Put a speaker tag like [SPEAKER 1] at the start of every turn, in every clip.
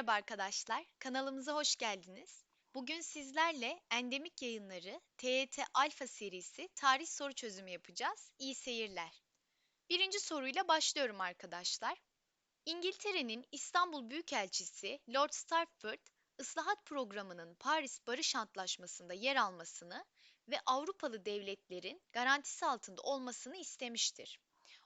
[SPEAKER 1] Merhaba arkadaşlar, kanalımıza hoş geldiniz. Bugün sizlerle Endemik Yayınları TYT Alfa serisi tarih soru çözümü yapacağız. İyi seyirler. Birinci soruyla başlıyorum arkadaşlar. İngiltere'nin İstanbul Büyükelçisi Lord Stafford, ıslahat programının Paris Barış Antlaşması'nda yer almasını ve Avrupalı devletlerin garantisi altında olmasını istemiştir.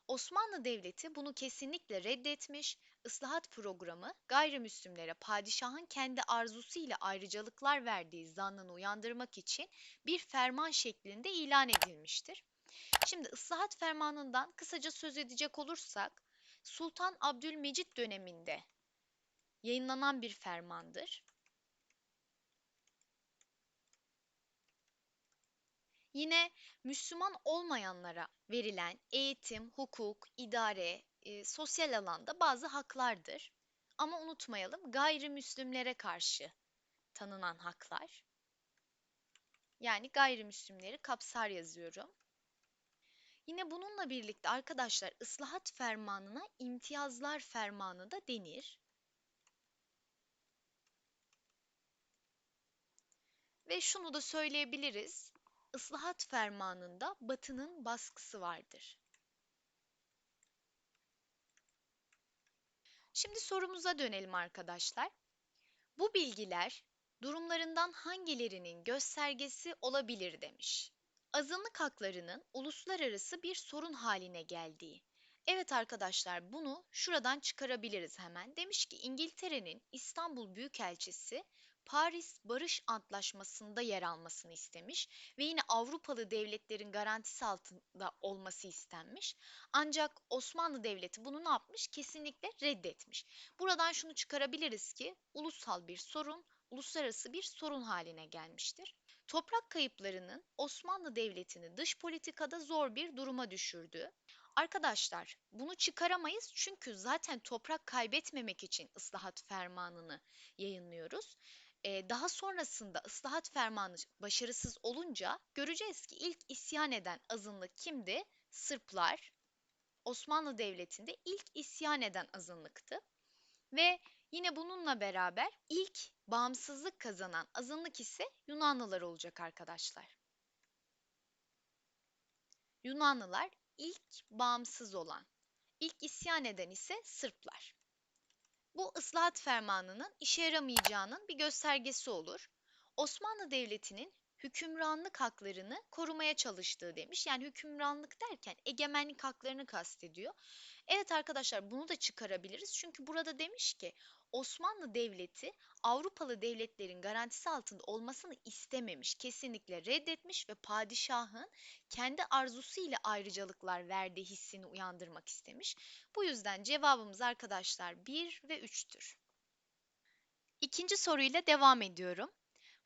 [SPEAKER 1] Osmanlı Devleti bunu kesinlikle reddetmiş, ıslahat programı gayrimüslimlere padişahın kendi arzusu ile ayrıcalıklar verdiği zannını uyandırmak için bir ferman şeklinde ilan edilmiştir. Şimdi ıslahat fermanından kısaca söz edecek olursak, Sultan Abdülmecit döneminde yayınlanan bir fermandır. Yine Müslüman olmayanlara verilen eğitim, hukuk, idare, e, sosyal alanda bazı haklardır. Ama unutmayalım gayrimüslimlere karşı tanınan haklar. Yani gayrimüslimleri kapsar yazıyorum. Yine bununla birlikte arkadaşlar ıslahat fermanına imtiyazlar fermanı da denir. Ve şunu da söyleyebiliriz ıslahat fermanında Batı'nın baskısı vardır. Şimdi sorumuza dönelim arkadaşlar. Bu bilgiler durumlarından hangilerinin göstergesi olabilir demiş. Azınlık haklarının uluslararası bir sorun haline geldiği. Evet arkadaşlar bunu şuradan çıkarabiliriz hemen. Demiş ki İngiltere'nin İstanbul Büyükelçisi Paris Barış Antlaşması'nda yer almasını istemiş ve yine Avrupalı devletlerin garantisi altında olması istenmiş. Ancak Osmanlı Devleti bunu ne yapmış? Kesinlikle reddetmiş. Buradan şunu çıkarabiliriz ki ulusal bir sorun, uluslararası bir sorun haline gelmiştir. Toprak kayıplarının Osmanlı Devleti'ni dış politikada zor bir duruma düşürdüğü, Arkadaşlar bunu çıkaramayız çünkü zaten toprak kaybetmemek için ıslahat fermanını yayınlıyoruz daha sonrasında ıslahat fermanı başarısız olunca göreceğiz ki ilk isyan eden azınlık kimdi? Sırplar. Osmanlı Devleti'nde ilk isyan eden azınlıktı. Ve yine bununla beraber ilk bağımsızlık kazanan azınlık ise Yunanlılar olacak arkadaşlar. Yunanlılar ilk bağımsız olan, ilk isyan eden ise Sırplar. Bu ıslahat fermanının işe yaramayacağının bir göstergesi olur. Osmanlı Devleti'nin hükümranlık haklarını korumaya çalıştığı demiş. Yani hükümranlık derken egemenlik haklarını kastediyor. Evet arkadaşlar bunu da çıkarabiliriz. Çünkü burada demiş ki Osmanlı Devleti Avrupalı devletlerin garantisi altında olmasını istememiş, kesinlikle reddetmiş ve padişahın kendi arzusu ile ayrıcalıklar verdiği hissini uyandırmak istemiş. Bu yüzden cevabımız arkadaşlar 1 ve 3'tür. İkinci soruyla devam ediyorum.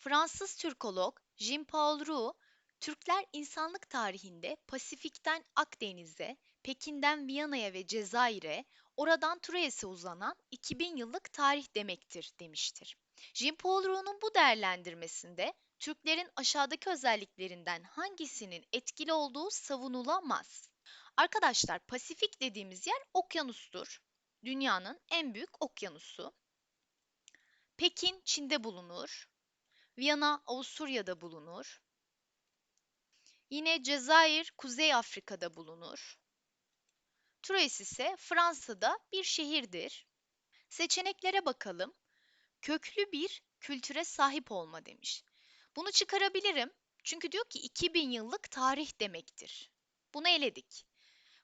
[SPEAKER 1] Fransız Türkolog Jean-Paul Roux, Türkler insanlık tarihinde Pasifik'ten Akdeniz'e, Pekin'den Viyana'ya ve Cezayir'e, oradan Troyes'e uzanan 2000 yıllık tarih demektir demiştir. Jean-Paul Roux'un bu değerlendirmesinde Türklerin aşağıdaki özelliklerinden hangisinin etkili olduğu savunulamaz. Arkadaşlar Pasifik dediğimiz yer okyanustur. Dünyanın en büyük okyanusu. Pekin Çin'de bulunur. Viyana Avusturya'da bulunur. Yine Cezayir Kuzey Afrika'da bulunur. Troyes ise Fransa'da bir şehirdir. Seçeneklere bakalım. Köklü bir kültüre sahip olma demiş. Bunu çıkarabilirim. Çünkü diyor ki 2000 yıllık tarih demektir. Bunu eledik.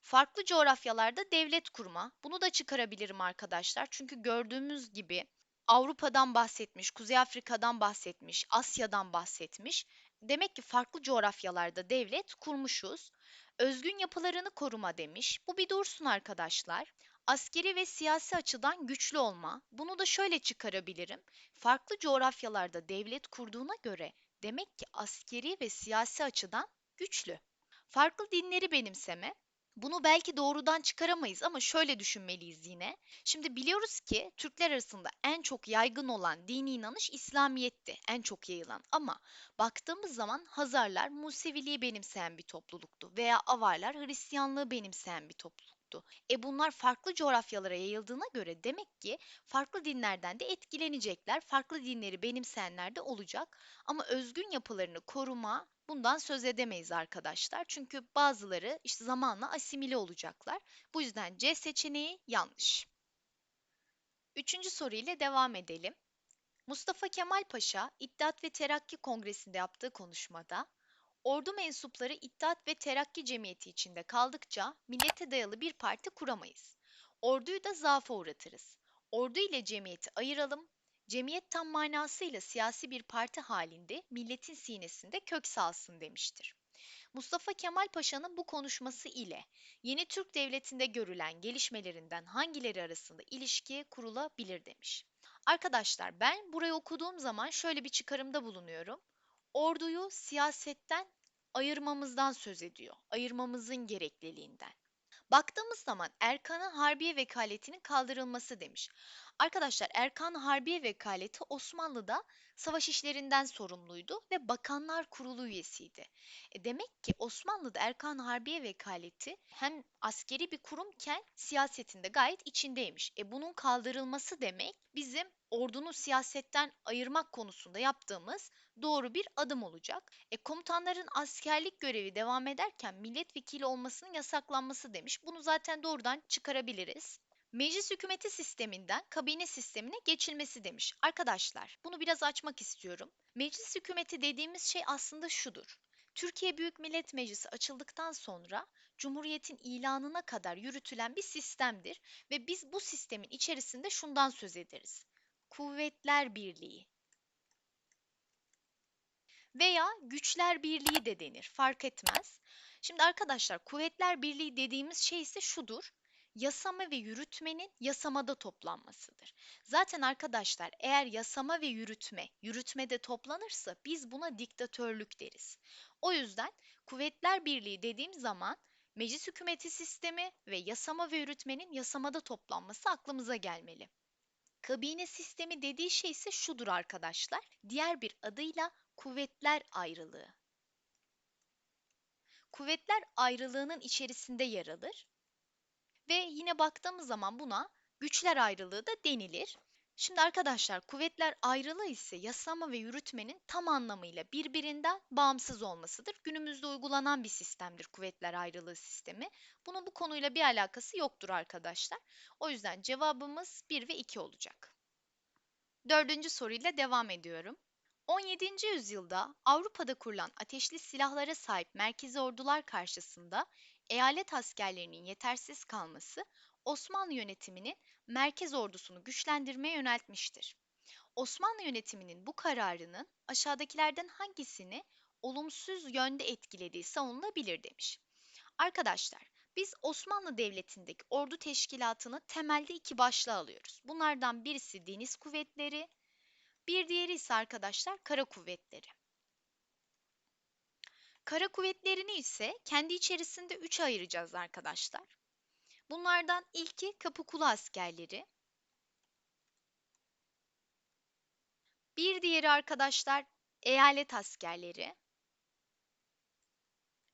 [SPEAKER 1] Farklı coğrafyalarda devlet kurma. Bunu da çıkarabilirim arkadaşlar. Çünkü gördüğümüz gibi Avrupa'dan bahsetmiş, Kuzey Afrika'dan bahsetmiş, Asya'dan bahsetmiş. Demek ki farklı coğrafyalarda devlet kurmuşuz. Özgün yapılarını koruma demiş. Bu bir dursun arkadaşlar. Askeri ve siyasi açıdan güçlü olma. Bunu da şöyle çıkarabilirim. Farklı coğrafyalarda devlet kurduğuna göre demek ki askeri ve siyasi açıdan güçlü. Farklı dinleri benimseme. Bunu belki doğrudan çıkaramayız ama şöyle düşünmeliyiz yine. Şimdi biliyoruz ki Türkler arasında en çok yaygın olan dini inanış İslamiyet'ti, en çok yayılan. Ama baktığımız zaman Hazarlar Museviliği benimseyen bir topluluktu veya Avarlar Hristiyanlığı benimseyen bir topluluktu. Yoktu. E bunlar farklı coğrafyalara yayıldığına göre demek ki farklı dinlerden de etkilenecekler. Farklı dinleri benimseyenler de olacak. Ama özgün yapılarını koruma bundan söz edemeyiz arkadaşlar. Çünkü bazıları işte zamanla asimile olacaklar. Bu yüzden C seçeneği yanlış. Üçüncü soru ile devam edelim. Mustafa Kemal Paşa İttihat ve Terakki Kongresi'nde yaptığı konuşmada Ordu mensupları İttihat ve Terakki Cemiyeti içinde kaldıkça millete dayalı bir parti kuramayız. Orduyu da zaafa uğratırız. Ordu ile cemiyeti ayıralım. Cemiyet tam manasıyla siyasi bir parti halinde milletin sinesinde kök salsın demiştir. Mustafa Kemal Paşa'nın bu konuşması ile yeni Türk Devleti'nde görülen gelişmelerinden hangileri arasında ilişki kurulabilir demiş. Arkadaşlar ben burayı okuduğum zaman şöyle bir çıkarımda bulunuyorum. Orduyu siyasetten ayırmamızdan söz ediyor. Ayırmamızın gerekliliğinden. Baktığımız zaman Erkan'ın Harbiye Vekaleti'nin kaldırılması demiş. Arkadaşlar Erkan Harbiye Vekaleti Osmanlı'da savaş işlerinden sorumluydu ve Bakanlar Kurulu üyesiydi. E demek ki Osmanlı'da Erkan Harbiye Vekaleti hem askeri bir kurumken siyasetinde gayet içindeymiş. E bunun kaldırılması demek bizim ordunu siyasetten ayırmak konusunda yaptığımız doğru bir adım olacak. E, komutanların askerlik görevi devam ederken milletvekili olmasının yasaklanması demiş. Bunu zaten doğrudan çıkarabiliriz. Meclis hükümeti sisteminden kabine sistemine geçilmesi demiş. Arkadaşlar, bunu biraz açmak istiyorum. Meclis hükümeti dediğimiz şey aslında şudur. Türkiye Büyük Millet Meclisi açıldıktan sonra Cumhuriyet'in ilanına kadar yürütülen bir sistemdir ve biz bu sistemin içerisinde şundan söz ederiz. Kuvvetler Birliği veya Güçler Birliği de denir, fark etmez. Şimdi arkadaşlar Kuvvetler Birliği dediğimiz şey ise şudur yasama ve yürütmenin yasamada toplanmasıdır. Zaten arkadaşlar eğer yasama ve yürütme yürütmede toplanırsa biz buna diktatörlük deriz. O yüzden Kuvvetler Birliği dediğim zaman meclis hükümeti sistemi ve yasama ve yürütmenin yasamada toplanması aklımıza gelmeli. Kabine sistemi dediği şey ise şudur arkadaşlar. Diğer bir adıyla kuvvetler ayrılığı. Kuvvetler ayrılığının içerisinde yer alır ve yine baktığımız zaman buna güçler ayrılığı da denilir. Şimdi arkadaşlar kuvvetler ayrılığı ise yasama ve yürütmenin tam anlamıyla birbirinden bağımsız olmasıdır. Günümüzde uygulanan bir sistemdir kuvvetler ayrılığı sistemi. Bunun bu konuyla bir alakası yoktur arkadaşlar. O yüzden cevabımız 1 ve 2 olacak. Dördüncü soruyla devam ediyorum. 17. yüzyılda Avrupa'da kurulan ateşli silahlara sahip merkezi ordular karşısında eyalet askerlerinin yetersiz kalması Osmanlı yönetiminin merkez ordusunu güçlendirmeye yöneltmiştir. Osmanlı yönetiminin bu kararının aşağıdakilerden hangisini olumsuz yönde etkilediği savunulabilir demiş. Arkadaşlar, biz Osmanlı Devleti'ndeki ordu teşkilatını temelde iki başlığa alıyoruz. Bunlardan birisi deniz kuvvetleri, bir diğeri ise arkadaşlar kara kuvvetleri. Kara kuvvetlerini ise kendi içerisinde üç ayıracağız arkadaşlar. Bunlardan ilki Kapıkulu askerleri. Bir diğeri arkadaşlar eyalet askerleri.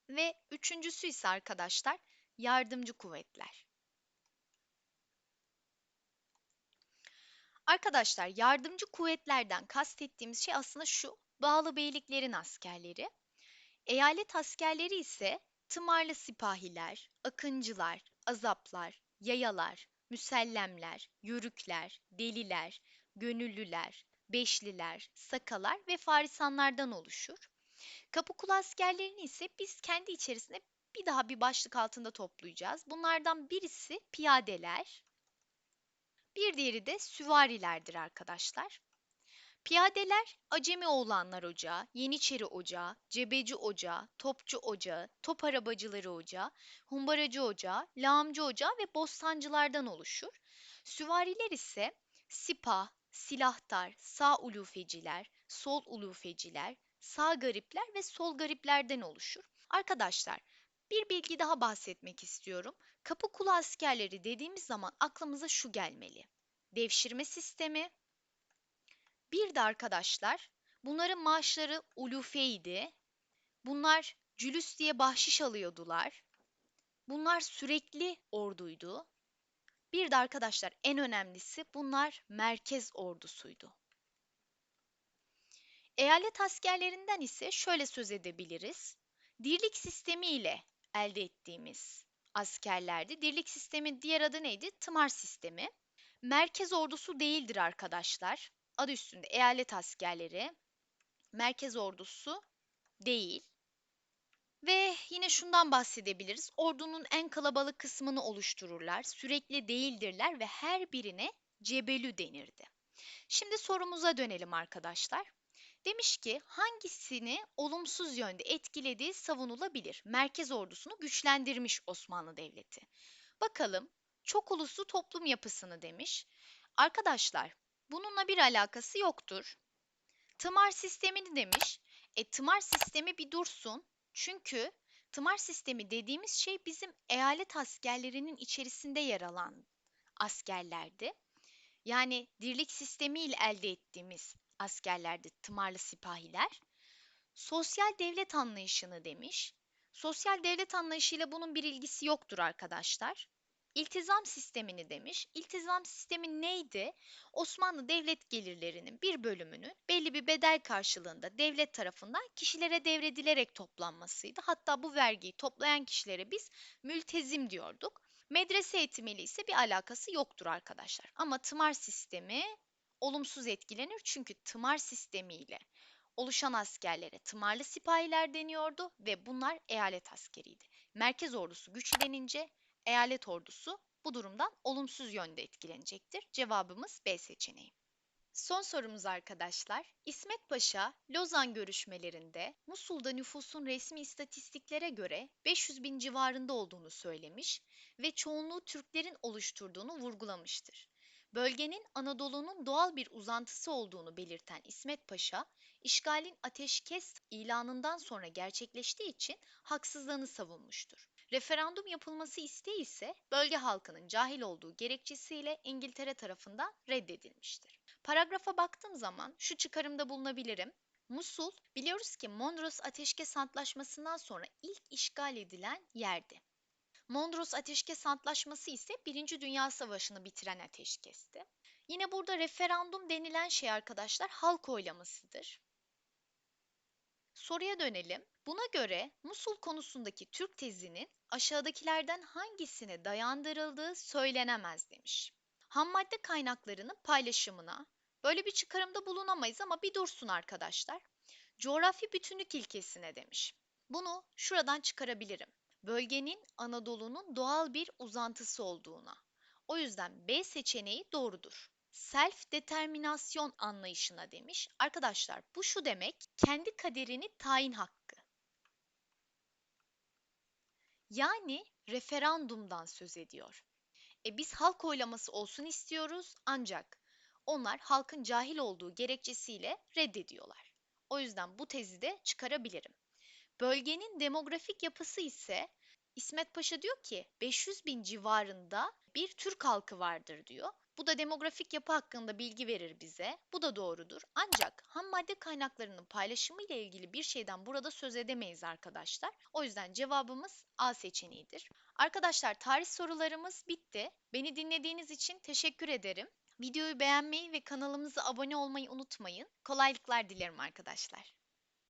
[SPEAKER 1] Ve üçüncüsü ise arkadaşlar yardımcı kuvvetler. Arkadaşlar yardımcı kuvvetlerden kastettiğimiz şey aslında şu. Bağlı beyliklerin askerleri. Eyalet askerleri ise tımarlı sipahiler, akıncılar, azaplar, yayalar, müsellemler, yörükler, deliler, gönüllüler, beşliler, sakalar ve farisanlardan oluşur. Kapıkulu askerlerini ise biz kendi içerisinde bir daha bir başlık altında toplayacağız. Bunlardan birisi piyadeler, bir diğeri de süvarilerdir arkadaşlar. Piyadeler Acemi Oğlanlar Ocağı, Yeniçeri Ocağı, Cebeci Ocağı, Topçu Ocağı, Top Arabacıları Ocağı, Humbaracı Ocağı, Lağımcı Ocağı ve Bostancılardan oluşur. Süvariler ise sipah, silahtar, sağ ulufeciler, sol ulufeciler, sağ garipler ve sol gariplerden oluşur. Arkadaşlar bir bilgi daha bahsetmek istiyorum. Kapı kulu askerleri dediğimiz zaman aklımıza şu gelmeli. Devşirme sistemi. Bir de arkadaşlar bunların maaşları ulufeydi. Bunlar cülüs diye bahşiş alıyordular. Bunlar sürekli orduydu. Bir de arkadaşlar en önemlisi bunlar merkez ordusuydu. Eyalet askerlerinden ise şöyle söz edebiliriz. Dirlik sistemi ile elde ettiğimiz askerlerdi. Dirlik sistemi diğer adı neydi? Tımar sistemi. Merkez ordusu değildir arkadaşlar. Adı üstünde eyalet askerleri. Merkez ordusu değil. Ve yine şundan bahsedebiliriz. Ordunun en kalabalık kısmını oluştururlar. Sürekli değildirler ve her birine cebelü denirdi. Şimdi sorumuza dönelim arkadaşlar. Demiş ki hangisini olumsuz yönde etkilediği savunulabilir? Merkez ordusunu güçlendirmiş Osmanlı Devleti. Bakalım çok uluslu toplum yapısını demiş. Arkadaşlar bununla bir alakası yoktur. Tımar sistemini demiş. E tımar sistemi bir dursun. Çünkü tımar sistemi dediğimiz şey bizim eyalet askerlerinin içerisinde yer alan askerlerdi. Yani dirlik sistemiyle elde ettiğimiz askerlerdi tımarlı sipahiler. Sosyal devlet anlayışını demiş. Sosyal devlet anlayışıyla bunun bir ilgisi yoktur arkadaşlar. İltizam sistemini demiş. İltizam sistemi neydi? Osmanlı devlet gelirlerinin bir bölümünün belli bir bedel karşılığında devlet tarafından kişilere devredilerek toplanmasıydı. Hatta bu vergiyi toplayan kişilere biz mültezim diyorduk. Medrese eğitimiyle ise bir alakası yoktur arkadaşlar. Ama tımar sistemi olumsuz etkilenir çünkü tımar sistemiyle oluşan askerlere tımarlı sipahiler deniyordu ve bunlar eyalet askeriydi. Merkez ordusu güçlenince eyalet ordusu bu durumdan olumsuz yönde etkilenecektir. Cevabımız B seçeneği. Son sorumuz arkadaşlar. İsmet Paşa, Lozan görüşmelerinde Musul'da nüfusun resmi istatistiklere göre 500 bin civarında olduğunu söylemiş ve çoğunluğu Türklerin oluşturduğunu vurgulamıştır. Bölgenin Anadolu'nun doğal bir uzantısı olduğunu belirten İsmet Paşa, işgalin ateşkes ilanından sonra gerçekleştiği için haksızlığını savunmuştur. Referandum yapılması isteği ise bölge halkının cahil olduğu gerekçesiyle İngiltere tarafından reddedilmiştir. Paragrafa baktığım zaman şu çıkarımda bulunabilirim. Musul biliyoruz ki Mondros Ateşkes Antlaşması'ndan sonra ilk işgal edilen yerdi. Mondros Ateşkes Antlaşması ise Birinci Dünya Savaşı'nı bitiren ateşkesti. Yine burada referandum denilen şey arkadaşlar halk oylamasıdır. Soruya dönelim. Buna göre Musul konusundaki Türk tezinin aşağıdakilerden hangisine dayandırıldığı söylenemez demiş. Hammadde kaynaklarının paylaşımına böyle bir çıkarımda bulunamayız ama bir dursun arkadaşlar. Coğrafi bütünlük ilkesine demiş. Bunu şuradan çıkarabilirim. Bölgenin Anadolu'nun doğal bir uzantısı olduğuna. O yüzden B seçeneği doğrudur self determinasyon anlayışına demiş. Arkadaşlar bu şu demek kendi kaderini tayin hakkı. Yani referandumdan söz ediyor. E biz halk oylaması olsun istiyoruz ancak onlar halkın cahil olduğu gerekçesiyle reddediyorlar. O yüzden bu tezi de çıkarabilirim. Bölgenin demografik yapısı ise İsmet Paşa diyor ki 500 bin civarında bir Türk halkı vardır diyor. Bu da demografik yapı hakkında bilgi verir bize. Bu da doğrudur. Ancak ham madde kaynaklarının paylaşımı ile ilgili bir şeyden burada söz edemeyiz arkadaşlar. O yüzden cevabımız A seçeneğidir. Arkadaşlar tarih sorularımız bitti. Beni dinlediğiniz için teşekkür ederim. Videoyu beğenmeyi ve kanalımıza abone olmayı unutmayın. Kolaylıklar dilerim arkadaşlar.